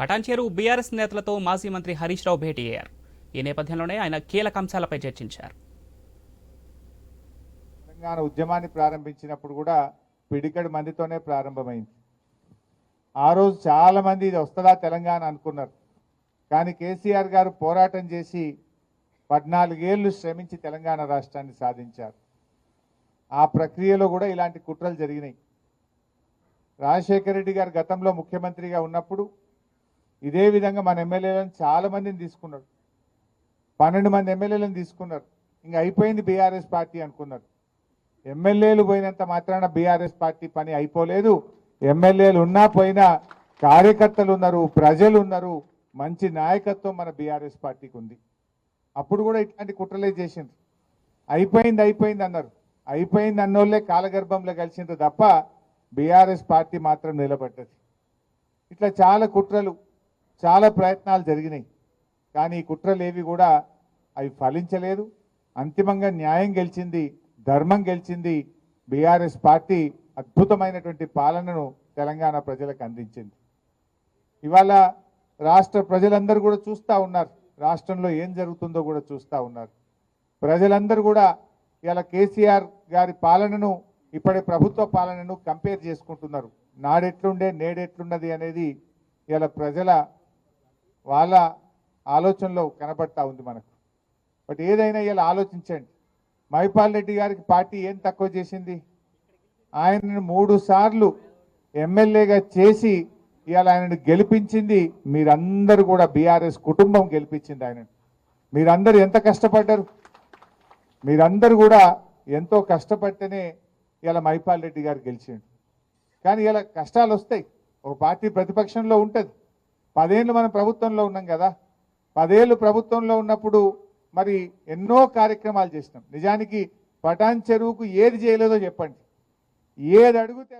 Patancheru BRS నేతలతో మాజీ మంత్రి హరీష్ రావు భేటీ అయ్యారు. ఈ నేపథ్యంలోనే ఆయన కీలక అంశాలపై చర్చించారు. తెలంగాణ ఉద్యమాన్ని ప్రారంభించినప్పుడు కూడా పిడికడి మందితోనే ప్రారంభమైంది. ఆ రోజు చాలామంది ఇది వస్తుందా తెలంగాణ అనుకున్నారు. కానీ కేసీఆర్ గారు పోరాటం చేసి పద్నాలుగేళ్ళు శ్రమించి తెలంగాణ రాష్ట్రాన్ని సాధించారు. ఆ ప్రక్రియలో కూడా ఇలాంటి కుట్రలు జరిగినాయి. రాజశేఖర రెడ్డి గారు గతంలో ముఖ్యమంత్రిగా ఉన్నప్పుడు ఇదే విధంగా మన ఎమ్మెల్యేలను చాలా మందిని తీసుకున్నారు. పన్నెండు మంది ఎమ్మెల్యేలను తీసుకున్నారు. ఇంక అయిపోయింది బీఆర్ఎస్ పార్టీ అనుకున్నారు. ఎమ్మెల్యేలు పోయినంత మాత్రాన బీఆర్ఎస్ పార్టీ పని అయిపోలేదు. ఎమ్మెల్యేలు ఉన్నా పోయినా కార్యకర్తలు ఉన్నారు ప్రజలు ఉన్నారు మంచి నాయకత్వం మన బీఆర్ఎస్ పార్టీకి ఉంది. అప్పుడు కూడా ఇట్లాంటి కుట్రలే చేసిండ్రు. అయిపోయింది అయిపోయింది అన్నారు. అయిపోయింది అన్నోళ్ళే కాలగర్భంలో కలిసిండ్రు తప్ప బీఆర్ఎస్ పార్టీ మాత్రం నిలబడ్డది. ఇట్లా చాలా కుట్రలు చాలా ప్రయత్నాలు జరిగినాయి. కానీ కుట్రలేవి కూడా అవి ఫలించలేదు. అంతిమంగా న్యాయం గెలిచింది ధర్మం గెలిచింది బీఆర్ఎస్ పార్టీ అద్భుతమైనటువంటి పాలనను తెలంగాణ ప్రజలకు అందించింది. ఇవాళ రాష్ట్ర ప్రజలందరూ కూడా చూస్తూ ఉన్నారు. రాష్ట్రంలో ఏం జరుగుతుందో కూడా చూస్తూ ఉన్నారు. ప్రజలందరూ కూడా ఇలా కేసీఆర్ గారి పాలనను ఇప్పటి ప్రభుత్వ పాలనను కంపేర్ చేసుకుంటున్నారు. నాడెట్లుండే నేడెట్లున్నది అనేది ఇలా ప్రజల వాళ్ళ ఆలోచనలో కనబడతా ఉంది మనకు. బట్ ఏదైనా ఇలా ఆలోచించండి. మైపాల్ రెడ్డి గారికి పార్టీ ఏం తక్కువ చేసింది? ఆయనను మూడు సార్లు ఎమ్మెల్యేగా చేసి ఇవాళ ఆయనను గెలిపించింది మీరందరూ కూడా బీఆర్ఎస్ కుటుంబం గెలిపించింది ఆయనను. మీరందరూ ఎంత కష్టపడ్డారు? మీరందరూ కూడా ఎంతో కష్టపడితేనే ఇలా మైపాల్ రెడ్డి గారు గెలిచిండు. కానీ ఇలా కష్టాలు వస్తాయి. ఒక పార్టీ ప్రతిపక్షంలో ఉంటుంది. పదేళ్ళు మనం ప్రభుత్వంలో ఉన్నాం కదా. పదేళ్ళు ప్రభుత్వంలో ఉన్నప్పుడు మరి ఎన్నో కార్యక్రమాలు చేసినాం. నిజానికి పటాన్ చెరువుకు ఏది చేయలేదో చెప్పండి. ఏది అడిగితే